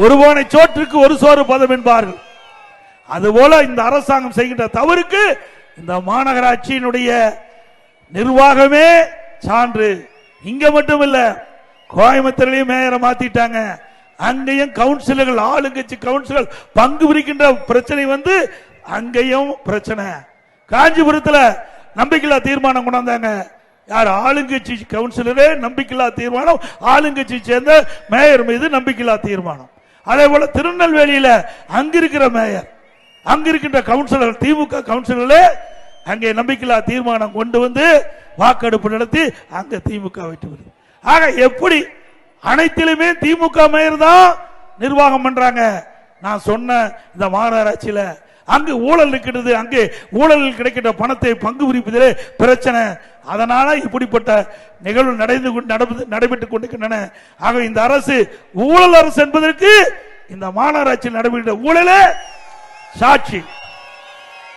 ஒருவனை சோற்றுக்கு ஒரு சோறு பதம் என்பார்கள். அதுபோல இந்த அரசாங்கம் செய்கின்ற தவறுக்கு இந்த மாநகராட்சியினுடைய நிர்வாகமே சான்று. இங்க மட்டும் இல்ல கோயம்புத்தூர்லயும் மேயரை மாத்திட்டாங்க. அங்கேயும் கவுன்சிலர்கள் ஆளுங்கட்சி கவுன்சிலர் பங்கு பிரிக்கின்ற பிரச்சனை வந்து அங்கேயும் பிரச்சனை. காஞ்சிபுரத்தில் நம்பிக்கையில்லா தீர்மானம் கொண்டாந்தாங்க யார் ஆளுங்கட்சி கவுன்சிலரே நம்பிக்கையில்லா தீர்மானம் ஆளுங்கட்சி சேர்ந்த மேயர் மீது நம்பிக்கையில்லா தீர்மானம். அதே போல திருநெல்வேலியில அங்க இருக்கிற மேயர் அங்க இருக்கின்ற கவுன்சிலர் திமுக கவுன்சிலர்களே அங்கே நம்பிக்கையில்லா தீர்மானம் கொண்டு வந்து வாக்கெடுப்பு நடத்தி அங்க திமுக வெற்றி வருது ஆக எப்படி அனைத்திலுமே திமுக மேயர் தான் நிர்வாகம் பண்றாங்க? நான் சொன்ன இந்த மாநகராட்சியில அங்கு ஊழல் இருக்கிறது அங்கே ஊழலில் கிடைக்கின்ற பணத்தை பங்கு பிரிப்பதிலே பிரச்சனை அதனால இப்படிப்பட்ட நிகழ்வு நடந்து கொண்டு- நடைபெற்றுக் கொண்டிருக்கின்றன. ஆக இந்த அரசு ஊழல் அரசு என்பதற்கு இந்த மாநகராட்சியில் நடைபெற்ற ஊழலே சாட்சி.